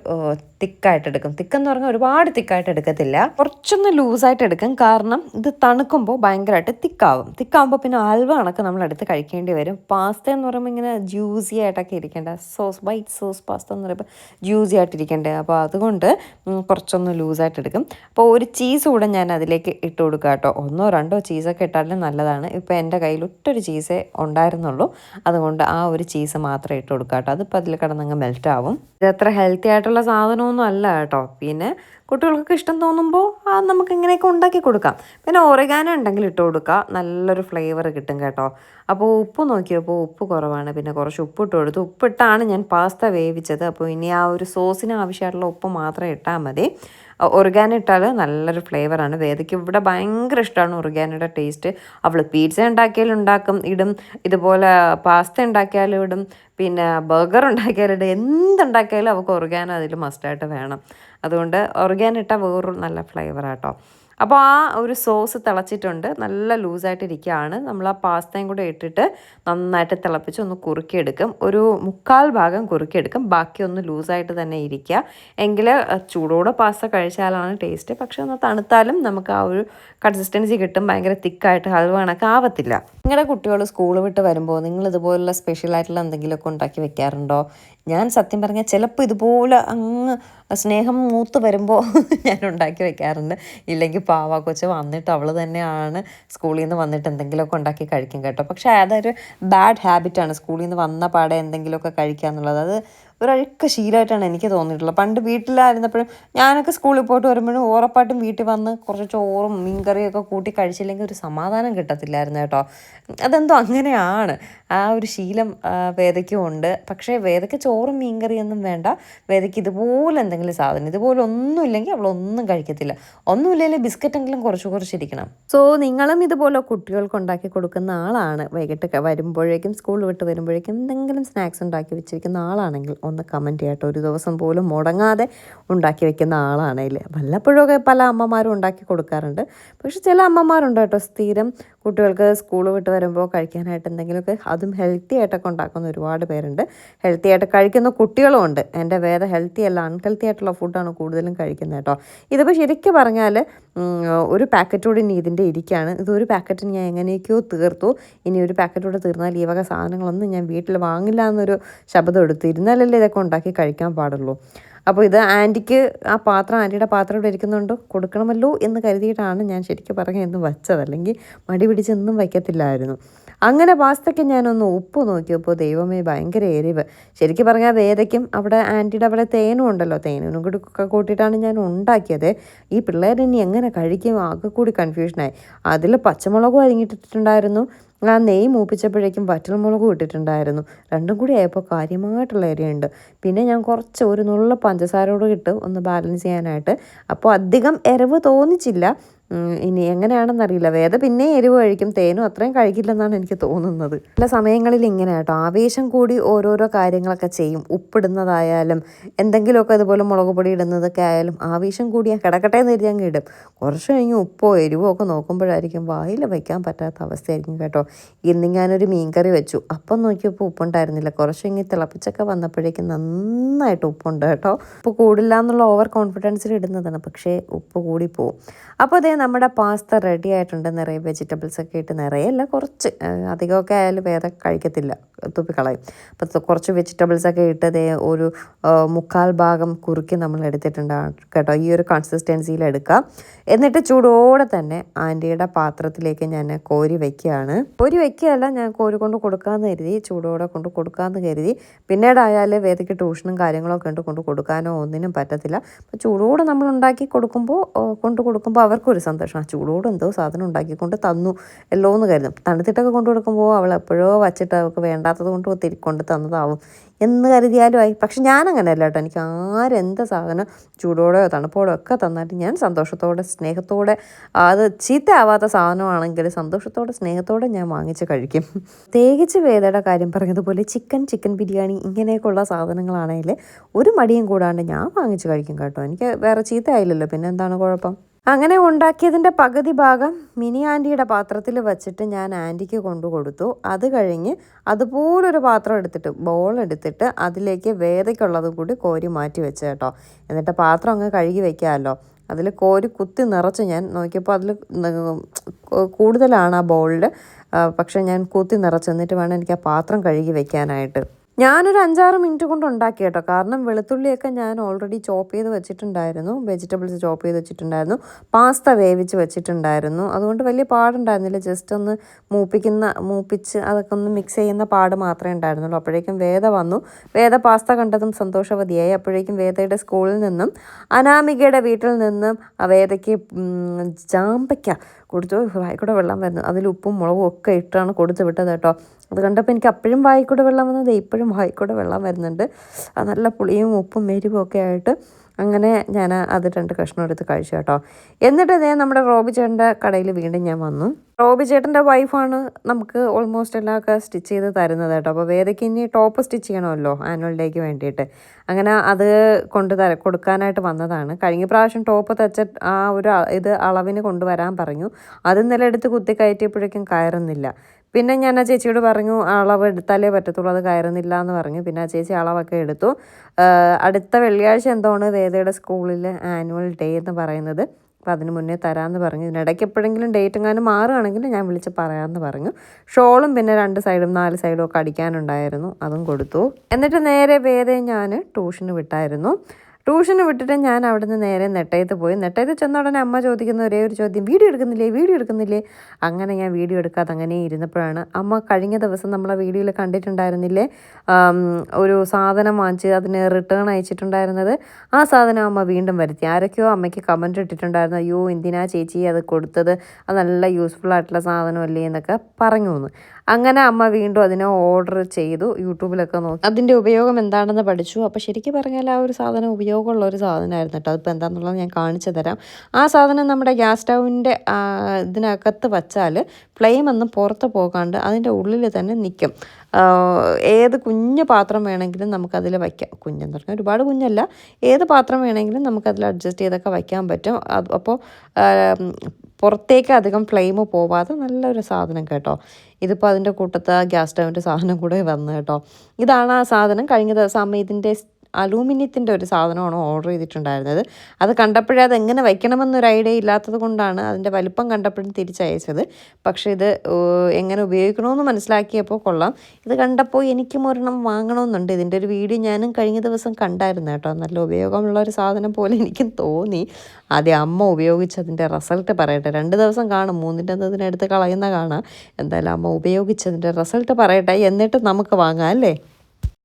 തിക്കായിട്ട് എടുക്കും. തിക്കെന്ന് പറഞ്ഞാൽ ഒരുപാട് തിക്കായിട്ട് എടുക്കത്തില്ല. കുറച്ചൊന്ന് ലൂസായിട്ട് എടുക്കും. കാരണം ഇത് തണുക്കുമ്പോൾ ഭയങ്കരമായിട്ട് തിക്കാവും. തിക്കാവുമ്പോൾ പിന്നെ അൽവ കണക്ക് നമ്മൾ എടുത്ത് കഴിക്കേണ്ടി വരും. പാസ്ത എന്ന് പറയുമ്പോൾ ഇങ്ങനെ ജ്യൂസി ആയിട്ടൊക്കെ ഇരിക്കേണ്ട. സോസ് വൈറ്റ് സോസ് പാസ്ത എന്ന് പറയുമ്പോൾ ജ്യൂസി ആയിട്ടിരിക്കേണ്ടത് അപ്പോൾ അതുകൊണ്ട് കുറച്ചൊന്ന് ലൂസായിട്ട് എടുക്കും. അപ്പോൾ ഒരു ചീസ് കൂടെ ഞാൻ അതിലേക്ക് ഇട്ട് കൊടുക്കുക കേട്ടോ. ഒന്നോ രണ്ടോ ചീസൊക്കെ ഇട്ടാലും നല്ലതാണ്. ഇപ്പോൾ എന്റെ കയ്യിൽ ഒറ്റൊരു ചീസേ ഉണ്ടായിരുന്നുള്ളൂ. അതുകൊണ്ട് ആ ഒരു ചീസ് മാത്രമേ ഇട്ട് കൊടുക്കുക കേട്ടോ. അതിപ്പോൾ അതിൽ കിടന്നങ്ങ് മെൽറ്റ് ആവും ഇത് അത്ര ഹെൽത്തി ആയിട്ടുള്ള സാധനമൊന്നും അല്ല കേട്ടോ. പിന്നെ കുട്ടികൾക്കൊക്കെ ഇഷ്ടം തോന്നുമ്പോൾ ആ നമുക്ക് ഇങ്ങനെയൊക്കെ ഉണ്ടാക്കി കൊടുക്കാം. പിന്നെ ഒറിഗാനോ ഉണ്ടെങ്കിൽ ഇട്ട് കൊടുക്കുക. നല്ലൊരു ഫ്ലേവർ കിട്ടും കേട്ടോ. അപ്പോൾ ഉപ്പ് നോക്കിയപ്പോൾ ഉപ്പ് കുറവാണ്. പിന്നെ കുറച്ച് ഉപ്പ് ഇട്ട് കൊടുത്തു. ഉപ്പിട്ടാണ് ഞാൻ പാസ്ത വേവിച്ചത്. അപ്പോൾ ഇനി ആ ഒരു സോസിന് ആവശ്യമായിട്ടുള്ള ഉപ്പ് മാത്രം ഇട്ടാൽ മതി. ഒറിഗാനോ ഇട്ടാൽ നല്ലൊരു ഫ്ലേവറാണ് വേദയ്ക്ക് ഇവിടെ ഭയങ്കര ഇഷ്ടമാണ് ഒറിഗാനോയുടെ ടേസ്റ്റ് അവൾ പീസ ഉണ്ടാക്കിയാലും ഉണ്ടാക്കും ഇടും. ഇതുപോലെ പാസ്ത ഉണ്ടാക്കിയാലും ഇടും. പിന്നെ ബർഗർ ഉണ്ടാക്കിയാലും ഇടും. എന്തുണ്ടാക്കിയാലും അവൾക്ക് ഒറിഗാനോ അതിൽ മസ്റ്റായിട്ട് വേണം. അതുകൊണ്ട് ഒറിഗാനോ ഇട്ടാൽ വേറൊരു നല്ല ഫ്ലേവറാട്ടോ അപ്പോൾ ആ ഒരു സോസ് തിളച്ചിട്ടുണ്ട്. നല്ല ലൂസായിട്ടിരിക്കുകയാണ് നമ്മൾ ആ പാസ്തയും കൂടെ ഇട്ടിട്ട് നന്നായിട്ട് തിളപ്പിച്ച് ഒന്ന് കുറുക്കിയെടുക്കും. ഒരു മുക്കാൽ ഭാഗം കുറുക്കിയെടുക്കും. ബാക്കി ഒന്ന് ലൂസായിട്ട് തന്നെ ഇരിക്കുക. എങ്കിൽ ചൂടോടെ പാസ്ത കഴിച്ചാലാണ് ടേസ്റ്റ്. പക്ഷേ ഒന്ന് തണുത്താലും നമുക്ക് ആ ഒരു കൺസിസ്റ്റൻസി കിട്ടും. ഭയങ്കര തിക്കായിട്ട് ഹൽവ കണക്ക് ആവത്തില്ല. നിങ്ങളുടെ കുട്ടികൾ സ്കൂൾ വിട്ട് വരുമ്പോൾ നിങ്ങൾ ഇതുപോലുള്ള സ്പെഷ്യലായിട്ടുള്ള എന്തെങ്കിലുമൊക്കെ ഉണ്ടാക്കി വെക്കാറുണ്ടോ? ഞാൻ സത്യം പറഞ്ഞാൽ ചിലപ്പോൾ ഇതുപോലെ അങ്ങ് സ്നേഹം മൂത്ത് വരുമ്പോൾ ഞാൻ ഉണ്ടാക്കി വെക്കാറുണ്ട്. ഇല്ലെങ്കിൽ പാവ കൊച്ച് വന്നിട്ട് അവൾ തന്നെയാണ് സ്കൂളിൽ നിന്ന് വന്നിട്ട് എന്തെങ്കിലുമൊക്കെ ഉണ്ടാക്കി കഴിക്കും കേട്ടോ. പക്ഷേ അതൊരു ബാഡ് ഹാബിറ്റാണ് സ്കൂളിൽ നിന്ന് വന്ന പാടെ എന്തെങ്കിലുമൊക്കെ കഴിക്കുക എന്നുള്ളത് അത് ഒരഴുക്ക ശീലമായിട്ടാണ് എനിക്ക് തോന്നിയിട്ടുള്ളത്. പണ്ട് വീട്ടിലായിരുന്നപ്പോഴും ഞാനൊക്കെ സ്കൂളിൽ പോയിട്ട് വരുമ്പോഴും ഉറപ്പായിട്ടും വീട്ടിൽ വന്ന് കുറച്ച് ചോറും മീൻകറിയൊക്കെ കൂട്ടി കഴിച്ചില്ലെങ്കിൽ ഒരു സമാധാനം കിട്ടത്തില്ലായിരുന്നു കേട്ടോ. അതെന്തോ അങ്ങനെയാണ്. ആ ഒരു ശീലം വേദയ്ക്കും ഉണ്ട്. പക്ഷേ വേദയ്ക്ക് ചോറും മീൻകറിയൊന്നും വേണ്ട. വേദയ്ക്ക് ഇതുപോലെ എന്തെങ്കിലും സാധനം ഇതുപോലെ ഒന്നുമില്ലെങ്കിൽ ഒന്നും കഴിക്കത്തില്ല. ഒന്നുമില്ലെങ്കിൽ ബിസ്ക്കറ്റെങ്കിലും കുറച്ച് കുറച്ചിരിക്കണം. സോ നിങ്ങളും ഇതുപോലെ കുട്ടികൾക്ക് ഉണ്ടാക്കി കൊടുക്കുന്ന ആളാണ്. വൈകിട്ട് വരുമ്പോഴേക്കും സ്കൂൾ വിട്ട് വരുമ്പോഴേക്കും എന്തെങ്കിലും സ്നാക്സ് ഉണ്ടാക്കി വെച്ചിരിക്കുന്ന ആളാണെങ്കിൽ ഒന്ന് കമന്റ് ചെയ്യട്ടോ. ഒരു ദിവസം പോലും മുടങ്ങാതെ ഉണ്ടാക്കി വെക്കുന്ന ആളാണെങ്കിൽ വല്ലപ്പോഴൊക്കെ പല അമ്മമാരും ഉണ്ടാക്കി കൊടുക്കാറുണ്ട്. പക്ഷെ ചില അമ്മമാരുണ്ട് കേട്ടോ. സ്ഥിരം കുട്ടികൾക്ക് സ്കൂൾ വിട്ട് വരുമ്പോൾ കഴിക്കാനായിട്ട് എന്തെങ്കിലുമൊക്കെ അതും ഹെൽത്തി ആയിട്ടൊക്കെ ഉണ്ടാക്കുന്ന ഒരുപാട് പേരുണ്ട്. ഹെൽത്തി ആയിട്ട് കഴിക്കുന്ന കുട്ടികളും ഉണ്ട്. എന്റെ വേറെ ഹെൽത്തി അല്ല അൺഹെൽത്തി ആയിട്ടുള്ള ഫുഡാണ് കൂടുതലും കഴിക്കുന്നത് കേട്ടോ. ഇതിപ്പോൾ ശരിക്കും പറഞ്ഞാൽ ഒരു പാക്കറ്റോടെ ഇനി ഇതിന്റെ ഇരിക്കുകയാണ് ഇതൊരു പാക്കറ്റ് ഞാൻ എങ്ങനെയൊക്കെയോ തീർത്തു. ഇനി ഒരു പാക്കറ്റോടെ തീർന്നാൽ ഈ വക സാധനങ്ങളൊന്നും ഞാൻ വീട്ടിൽ വാങ്ങില്ല എന്നൊരു ശബ്ദം എടുത്തു. ഇരുന്നാലല്ലേ ഇതൊക്കെ ഉണ്ടാക്കി കഴിക്കാൻ പാടുള്ളൂ. അപ്പോൾ ഇത് ആന്റിക്ക് ആ പാത്രം ആന്റിയുടെ പാത്രം ഇവിടെ ഇരിക്കുന്നുണ്ട്? കൊടുക്കണമല്ലോ എന്ന് കരുതിയിട്ടാണ് ഞാൻ ശരിക്കും പറഞ്ഞു എന്ന് വച്ചത്. അല്ലെങ്കിൽ മടി പിടിച്ചൊന്നും വയ്ക്കത്തില്ലായിരുന്നു. അങ്ങനെ പാസ്തയ്ക്ക് ഞാനൊന്ന് ഉപ്പ് നോക്കിയപ്പോൾ ദൈവമേ ഭയങ്കര എരിവ്. ശരിക്കും പറഞ്ഞാൽ വേദയ്ക്കും അവിടെ ആന്റിയുടെ അവിടെ തേനും ഉണ്ടല്ലോ തേനും കൂടി കൂട്ടിയിട്ടാണ് ഞാൻ ഉണ്ടാക്കിയത്. ഈ പിള്ളേർ ഇനി എങ്ങനെ കഴിക്കും? ആകെ കൂടി കൺഫ്യൂഷനായി അതിൽ പച്ചമുളകും അരിഞ്ഞിട്ടിട്ടുണ്ടായിരുന്നു. ആ നെയ് മൂപ്പിച്ചപ്പോഴേക്കും വറ്റൽമുളകും ഇട്ടിട്ടുണ്ടായിരുന്നു. രണ്ടും കൂടി ആയപ്പോൾ കാര്യമായിട്ടുള്ള എരിയുണ്ട് പിന്നെ ഞാൻ കുറച്ച് ഒരു നുള്ള പഞ്ചസാരയോട് ഇട്ട് ഒന്ന് ബാലൻസ് ചെയ്യാനായിട്ട്. അപ്പോൾ അധികം എരവ് തോന്നിച്ചില്ല. ഇനി എങ്ങനെയാണെന്നറിയില്ല വേദ പിന്നെ എരിവ് കഴിക്കും. തേനും അത്രയും കഴിക്കില്ലെന്നാണ് എനിക്ക് തോന്നുന്നത്. ചില സമയങ്ങളിൽ ഇങ്ങനെ കേട്ടോ. ആവേശം കൂടി ഓരോരോ കാര്യങ്ങളൊക്കെ ചെയ്യും. ഉപ്പിടുന്നതായാലും എന്തെങ്കിലുമൊക്കെ ഇതുപോലെ മുളക് പൊടി ഇടുന്നതൊക്കെ ആയാലും ആവേശം കൂടി ഞാൻ കിടക്കട്ടെ എന്ന് കരുതി അങ്ങ് ഇടും. കുറച്ച് കഴിഞ്ഞ് ഉപ്പോ എരിവോ ഒക്കെ നോക്കുമ്പോഴായിരിക്കും വായിൽ വയ്ക്കാൻ പറ്റാത്ത അവസ്ഥയായിരിക്കും കേട്ടോ. ഇന്ന് ഞാനൊരു മീൻകറി വെച്ചു. അപ്പം നോക്കിയപ്പോൾ ഉപ്പുണ്ടായിരുന്നില്ല. കുറച്ച് കഴിഞ്ഞ് തിളപ്പിച്ചൊക്കെ വന്നപ്പോഴേക്കും നന്നായിട്ട് ഉപ്പുണ്ട് കേട്ടോ. ഉപ്പ് കൂടില്ല എന്നുള്ള ഓവർ കോൺഫിഡൻസിൽ ഇടുന്നതാണ്. പക്ഷേ ഉപ്പ് കൂടി പോവും. അപ്പോൾ അതേ നമ്മുടെ പാസ്ത റെഡി ആയിട്ടുണ്ട്. നിറയെ വെജിറ്റബിൾസ് ഒക്കെ ഇട്ട് നിറയെ അല്ല കുറച്ച്. അധികമൊക്കെ ആയാലും വേറെ കഴിക്കത്തില്ല. തുപ്പിക്കളയും. അപ്പോൾ കുറച്ച് വെജിറ്റബിൾസ് ഒക്കെ ഇട്ട് ദേ ഒരു മുക്കാൽ ഭാഗം കുറുക്കി നമ്മൾ എടുത്തിട്ടുണ്ട്. കേട്ടോ ഈ ഒരു കൺസിസ്റ്റൻസിയിൽ എടുക്കാം. എന്നിട്ട് ചൂടോടെ തന്നെ ആന്റിയുടെ പാത്രത്തിലേക്ക് ഞാൻ കോരി വയ്ക്കുകയാണ് കോരി വയ്ക്കുകയല്ല ഞാൻ കോരി കൊണ്ട് കൊടുക്കാമെന്ന് കരുതി ചൂടോടെ കൊണ്ട് കൊടുക്കാമെന്ന് കരുതി. പിന്നീടായാൽ വേദിക്ക് ട്യൂഷനും കാര്യങ്ങളൊക്കെ ഉണ്ട് കൊണ്ട് കൊടുക്കാനോ ഒന്നിനും പറ്റത്തില്ല. അപ്പോൾ ചൂടോടെ നമ്മൾ ഉണ്ടാക്കി കൊടുക്കുമ്പോൾ കൊണ്ട് കൊടുക്കുമ്പോൾ അവർക്കൊരു സന്തോഷം ആ ചൂടോടെ എന്തോ സാധനം ഉണ്ടാക്കിക്കൊണ്ട് തന്നു എല്ലോ എന്ന് കരുതും തണുത്തിട്ടൊക്കെ കൊണ്ടു കൊടുക്കുമ്പോൾ അവൾ എപ്പോഴോ വച്ചിട്ട് അവൾക്ക് വേണ്ടാത്തത് കൊണ്ട് ഒത്തിരി കൊണ്ട് തന്നതാവും. എന്ന് കരുതിയാലും ആയി. പക്ഷെ ഞാൻ അങ്ങനെയല്ല കേട്ടോ. എനിക്ക് ആരെന്ത് സാധനം ചൂടോടെയോ തണുപ്പോടെയോ ഒക്കെ തന്നിട്ട് ഞാൻ സന്തോഷത്തോടെ സ്നേഹത്തോടെ അത് ചീത്തയാവാത്ത സാധനമാണെങ്കിൽ സന്തോഷത്തോടെ സ്നേഹത്തോടെ ഞാൻ വാങ്ങിച്ച് കഴിക്കും. പ്രത്യേകിച്ച് വേദയുടെ കാര്യം പറഞ്ഞതുപോലെ ചിക്കൻ ചിക്കൻ ബിരിയാണി ഇങ്ങനെയൊക്കെയുള്ള സാധനങ്ങളാണെങ്കിൽ ഒരു മടിയും കൂടാണ്ട് ഞാൻ വാങ്ങിച്ച് കഴിക്കും കേട്ടോ. എനിക്ക് വേറെ ചീത്തയായില്ലല്ലോ. പിന്നെ എന്താണ് കുഴപ്പം? അങ്ങനെ ഉണ്ടാക്കിയതിന്റെ പകുതി ഭാഗം മിനി ആന്റിയുടെ പാത്രത്തിൽ വെച്ചിട്ട് ഞാൻ ആന്റിക്ക് കൊണ്ടു കൊടുത്തു. അത് കഴിഞ്ഞ് അതുപോലൊരു പാത്രം എടുത്തിട്ട് ബോൾ എടുത്തിട്ട് അതിലേക്ക് വേദയ്ക്കുള്ളതും കൂടി കോരി മാറ്റി വെച്ച് കേട്ടോ എന്നിട്ട് പാത്രം അങ്ങ് കഴുകി വെക്കാമല്ലോ. അതിൽ കോരി കുത്തി നിറച്ച് ഞാൻ നോക്കിയപ്പോൾ അതിൽ കൂടുതലാണ് ആ ബോളിൽ. പക്ഷേ ഞാൻ കുത്തി നിറച്ച് എന്നിട്ട് വേണം എനിക്ക് ആ പാത്രം കഴുകി വെക്കാനായിട്ട്. ഞാനൊരു അഞ്ചാറ് മിനിറ്റ് കൊണ്ട് ഉണ്ടാക്കി കേട്ടോ. കാരണം വെളുത്തുള്ളിയൊക്കെ ഞാൻ ഓൾറെഡി ചോപ്പ് ചെയ്ത് വെച്ചിട്ടുണ്ടായിരുന്നു. വെജിറ്റബിൾസ് ചോപ്പ് ചെയ്ത് വെച്ചിട്ടുണ്ടായിരുന്നു. പാസ്ത വേവിച്ച് വെച്ചിട്ടുണ്ടായിരുന്നു. അതുകൊണ്ട് വലിയ പാടുണ്ടായിരുന്നില്ല. ജസ്റ്റ് ഒന്ന് മൂപ്പിക്കുന്ന മൂപ്പിച്ച് അതൊക്കെ ഒന്ന് മിക്സ് ചെയ്യുന്ന പാട് മാത്രമേ ഉണ്ടായിരുന്നുള്ളൂ. അപ്പോഴേക്കും വേദ വന്നു. വേദ പാസ്ത കണ്ടതും സന്തോഷവതിയായി. അപ്പോഴേക്കും വേദയുടെ സ്കൂളിൽ നിന്നും അനാമികയുടെ വീട്ടിൽ നിന്നും വേദയ്ക്ക് ജാമ്പയ്ക്ക കൊടുത്തു. വായിക്കൂടെ വെള്ളം വരുന്നു. അതിൽ ഉപ്പും മുളകും ഒക്കെ ഇട്ടാണ് കൊടുത്തു വിട്ടത് കേട്ടോ. അത് കണ്ടപ്പോൾ എനിക്ക് അപ്പോഴും വായിക്കൂടെ വെള്ളം വന്നത് ഇപ്പോഴും വായിക്കൂടെ വെള്ളം വരുന്നുണ്ട്. അത് നല്ല പുളിയും ഉപ്പും എരിവും ആയിട്ട് അങ്ങനെ ഞാൻ അത് രണ്ട് കഷ്ണം എടുത്ത് കഴിച്ചു കേട്ടോ. എന്നിട്ട് ഞാൻ നമ്മുടെ റോബി ചേട്ടന്റെ കടയിൽ വീണ്ടും ഞാൻ വന്നു. റോബി ചേട്ടന്റെ വൈഫാണ് നമുക്ക് ഓൾമോസ്റ്റ് എല്ലാം ഒക്കെ സ്റ്റിച്ച് ചെയ്ത് തരുന്നത് കേട്ടോ. അപ്പോൾ വേദയ്ക്ക് ഇനി ടോപ്പ് സ്റ്റിച്ച് ചെയ്യണമല്ലോ ആനുവൽ ഡേക്ക് വേണ്ടിയിട്ട്. അങ്ങനെ അത് കൊണ്ട് തര കൊടുക്കാനായിട്ട് വന്നതാണ്. കഴിഞ്ഞ പ്രാവശ്യം ടോപ്പ് തച്ച ആ ഒരു ഇത് അളവിന് കൊണ്ടുവരാൻ പറഞ്ഞു. അത് ഇന്നലെ എടുത്ത് കുത്തി കയറ്റിയപ്പോഴേക്കും കയറുന്നില്ല. പിന്നെ ഞാൻ ആ ചേച്ചിയോട് പറഞ്ഞു അളവ് എടുത്താലേ പറ്റത്തുള്ളൂ അത് കയറുന്നില്ല എന്ന് പറഞ്ഞു. പിന്നെ ആ ചേച്ചി അളവൊക്കെ എടുത്തു. അടുത്ത വെള്ളിയാഴ്ച എന്തോണ് വേദയുടെ സ്കൂളിൽ ആനുവൽ ഡേ എന്ന് പറയുന്നത്? അപ്പോൾ അതിന് മുന്നേ തരാമെന്ന് പറഞ്ഞു. ഇതിനിടയ്ക്ക് എപ്പോഴെങ്കിലും ഡേറ്റ് എങ്ങാനും മാറുകയാണെങ്കിൽ ഞാൻ വിളിച്ച് പറയാമെന്ന് പറഞ്ഞു. ഷോളും പിന്നെ രണ്ട് സൈഡും നാല് സൈഡും ഒക്കെ അടിക്കാനുണ്ടായിരുന്നു. അതും കൊടുത്തു. എന്നിട്ട് നേരെ വേദയും ഞാൻ ട്യൂഷന് വിട്ടായിരുന്നു. ട്യൂഷന് വിട്ടിട്ട് ഞാൻ അവിടെ നിന്ന് നേരെ നെട്ടയത്ത് പോയി. നെട്ടയത്ത് ചെന്ന ഉടനെ അമ്മ ചോദിക്കുന്ന ഒരേ ഒരു ചോദ്യം വീഡിയോ എടുക്കുന്നില്ലേ? വീഡിയോ എടുക്കുന്നില്ലേ? അങ്ങനെ ഞാൻ വീഡിയോ എടുക്കാതെ അങ്ങനെ ഇരുന്നപ്പോഴാണ് അമ്മ കഴിഞ്ഞ ദിവസം നമ്മളെ വീഡിയോയിൽ കണ്ടിട്ടുണ്ടായിരുന്നില്ലേ? ഒരു സാധനം വാങ്ങിച്ച് അതിന് റിട്ടേൺ അയച്ചിട്ടുണ്ടായിരുന്നത്. ആ സാധനം അമ്മ വീണ്ടും വരുത്തി. ആരൊക്കെയോ അമ്മയ്ക്ക് കമന്റ് ഇട്ടിട്ടുണ്ടായിരുന്നു. അയ്യോ എന്തിനാ ചേച്ചി അത് കൊടുത്തത്? അത് നല്ല യൂസ്ഫുൾ ആയിട്ടുള്ള സാധനമല്ലേ? എന്നൊക്കെ പറഞ്ഞു അങ്ങനെ അമ്മ വീണ്ടും അതിനെ ഓർഡർ ചെയ്തു. യൂട്യൂബിലൊക്കെ നോക്കി. അതിന്റെ ഉപയോഗം എന്താണെന്ന് പഠിച്ചു. അപ്പോൾ ശരിക്കും പറഞ്ഞാൽ ആ ഒരു സാധനം ഉപയോഗമുള്ള ഒരു സാധനമായിരുന്നു കേട്ടോ. അതിപ്പോൾ എന്താണെന്നുള്ളത് ഞാൻ കാണിച്ചു തരാം. ആ സാധനം നമ്മുടെ ഗ്യാസ് സ്റ്റൗവിന്റെ ഇതിനകത്ത് വച്ചാൽ ഫ്ലെയിം ഒന്നും പുറത്ത് പോകാണ്ട് അതിന്റെ ഉള്ളിൽ തന്നെ നിൽക്കും ഏത് കുഞ്ഞ് പാത്രം വേണമെങ്കിലും നമുക്കതിൽ വയ്ക്കാം. കുഞ്ഞെന്ന് പറഞ്ഞാൽ ഒരുപാട് കുഞ്ഞല്ല. ഏത് പാത്രം വേണമെങ്കിലും നമുക്കതിൽ അഡ്ജസ്റ്റ് ചെയ്തൊക്കെ വയ്ക്കാൻ പറ്റും. അപ്പോൾ പുറത്തേക്ക് അധികം ഫ്ലെയിം പോവാതെ നല്ലൊരു സാധനം കേട്ടോ. ഇതിപ്പോൾ അതിന്റെ കൂട്ടത്ത് ഗ്യാസ് സ്റ്റൗവിന്റെ സാധനം കൂടെ വന്നു കേട്ടോ. ഇതാണ് ആ സാധനം. കഴിഞ്ഞ ദിവസം അമ്മ ഇതിന്റെ അലൂമിനിയത്തിന്റെ ഒരു സാധനമാണ് ഓർഡർ ചെയ്തിട്ടുണ്ടായിരുന്നത്. അത് കണ്ടപ്പോഴേ അത് എങ്ങനെ വയ്ക്കണമെന്നൊരു ഐഡിയ ഇല്ലാത്തത് കൊണ്ടാണ് അതിന്റെ വലിപ്പം കണ്ടപ്പോഴും തിരിച്ചയച്ചത്. പക്ഷേ ഇത് എങ്ങനെ ഉപയോഗിക്കണമെന്ന് മനസ്സിലാക്കിയപ്പോൾ കൊള്ളാം. ഇത് കണ്ടപ്പോൾ എനിക്കും ഒരെണ്ണം വാങ്ങണമെന്നുണ്ട്. ഇതിന്റെ ഒരു വീഡിയോ ഞാനും കഴിഞ്ഞ ദിവസം കണ്ടായിരുന്നു കേട്ടോ. നല്ല ഉപയോഗമുള്ള ഒരു സാധനം പോലെ എനിക്കും തോന്നി. ആദ്യം അമ്മ ഉപയോഗിച്ചതിന്റെ റിസൾട്ട് പറയട്ടെ. രണ്ട് ദിവസം കാണും. മൂന്നിന്റെ അതിനെടുത്ത് കളയുന്ന കാണാം. എന്തായാലും അമ്മ ഉപയോഗിച്ചതിന്റെ റിസൾട്ട് പറയട്ടെ. എന്നിട്ട് നമുക്ക് വാങ്ങാം അല്ലേ?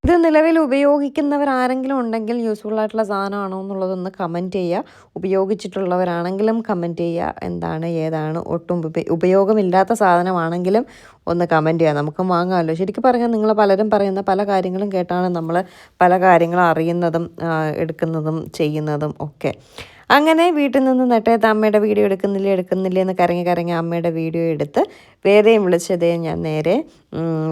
ഇത് നിലവിൽ ഉപയോഗിക്കുന്നവർ ആരെങ്കിലും ഉണ്ടെങ്കിൽ യൂസ്ഫുൾ ആയിട്ടുള്ള സാധനമാണോ എന്നുള്ളതൊന്ന് കമന്റ് ചെയ്യുക. ഉപയോഗിച്ചിട്ടുള്ളവരാണെങ്കിലും കമന്റ് ചെയ്യുക. എന്താണ് ഏതാണ് ഒട്ടും ഉപയോഗമില്ലാത്ത സാധനമാണെങ്കിലും ഒന്ന് കമന്റ് ചെയ്യുക. നമുക്ക് വാങ്ങാമല്ലോ. ശരിക്കും പറഞ്ഞാൽ നിങ്ങൾ പലരും പറയുന്ന പല കാര്യങ്ങളും കേട്ടാണ് നമ്മൾ പല കാര്യങ്ങളും അറിയുന്നതും എടുക്കുന്നതും ചെയ്യുന്നതും ഒക്കെ. അങ്ങനെ വീട്ടിൽ നിന്ന് നട്ടയത്ത് അമ്മയുടെ വീഡിയോ എടുക്കുന്നില്ലേ എടുക്കുന്നില്ലേ എന്ന് കരങ്ങി കറങ്ങി അമ്മയുടെ വീഡിയോ എടുത്ത് വേറെയും വിളിച്ചതേ ഞാൻ നേരെ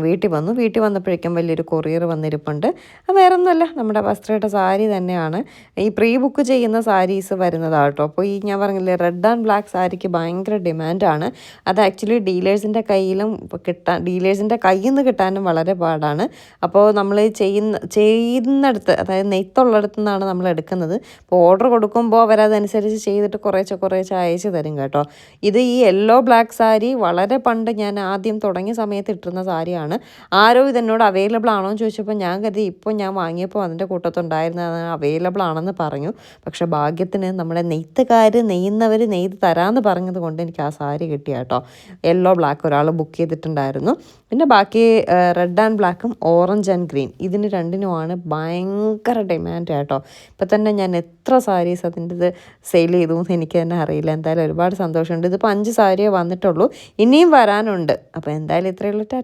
വീട്ടിൽ വന്നു. വീട്ടിൽ വന്നപ്പോഴേക്കും വലിയൊരു കൊറിയർ വന്നിരിപ്പുണ്ട്. അത് വേറെ ഒന്നുമല്ല നമ്മുടെ വസ്ത്രയുടെ സാരി തന്നെയാണ്. ഈ പ്രീ ബുക്ക് ചെയ്യുന്ന സാരീസ് വരുന്നതാണ് കേട്ടോ അപ്പോൾ ഈ ഞാൻ പറഞ്ഞില്ലേ റെഡ് ആൻഡ് ബ്ലാക്ക് സാരിക്ക് ഭയങ്കര ഡിമാൻഡാണ് അത് ആക്ച്വലി ഡീലേഴ്സിന്റെ കയ്യിലും കിട്ടാൻ ഡീലേഴ്സിന്റെ കയ്യിൽ നിന്ന് കിട്ടാനും വളരെ പാടാണ്. അപ്പോൾ നമ്മൾ ചെയ്യുന്ന ചെയ്യുന്നിടത്ത് അതായത് നെയ്ത്തുള്ളിടത്തു നിന്നാണ് നമ്മൾ എടുക്കുന്നത്. അപ്പോൾ ഓർഡർ കൊടുക്കുമ്പോൾ അവരതനുസരിച്ച് ചെയ്തിട്ട് കുറേശ്ശെ കുറേശ്ശെ അയച്ചു തരും കേട്ടോ. ഇത് ഈ യെല്ലോ ബ്ലാക്ക് സാരി വളരെ പണ്ട് ഞാൻ ആദ്യം തുടങ്ങിയ സമയത്ത് ഇട്ടിരുന്ന സാരിയാണ് ആരോ ഇതെന്നോട് അവൈലബിൾ ആണോ എന്ന് ചോദിച്ചപ്പോൾ ഞാൻ കരുതി ഇപ്പോൾ ഞാൻ വാങ്ങിയപ്പോൾ അതിന്റെ കൂട്ടത്തുണ്ടായിരുന്ന അവൈലബിൾ ആണെന്ന് പറഞ്ഞു. പക്ഷേ ഭാഗ്യത്തിന് നമ്മുടെ നെയ്ത്തുകാർ നെയ്യുന്നവർ നെയ്ത് തരാമെന്ന് പറഞ്ഞത് കൊണ്ട് എനിക്ക് ആ സാരി കിട്ടിയ കേട്ടോ. യെല്ലോ ബ്ലാക്ക് ഒരാൾ ബുക്ക് ചെയ്തിട്ടുണ്ടായിരുന്നു. പിന്നെ ബാക്കി റെഡ് ആൻഡ് ബ്ലാക്കും ഓറഞ്ച് ആൻഡ് ഗ്രീൻ ഇതിന് രണ്ടിനുമാണ് ഭയങ്കര ഡിമാൻഡ് കേട്ടോ. ഇപ്പം തന്നെ ഞാൻ എത്ര സാരീസ് അതിന്റെ ഇത് സെയിൽ ചെയ്തു എന്ന് എനിക്ക് തന്നെ അറിയില്ല. എന്തായാലും ഒരുപാട് സന്തോഷമുണ്ട്. ഇതിപ്പോൾ അഞ്ച് സാരിയേ വന്നിട്ടുള്ളൂ. ഇനിയും വരാനുണ്ട്. അപ്പോൾ എന്തായാലും ഇത്രയുള്ള ടാറ്റ.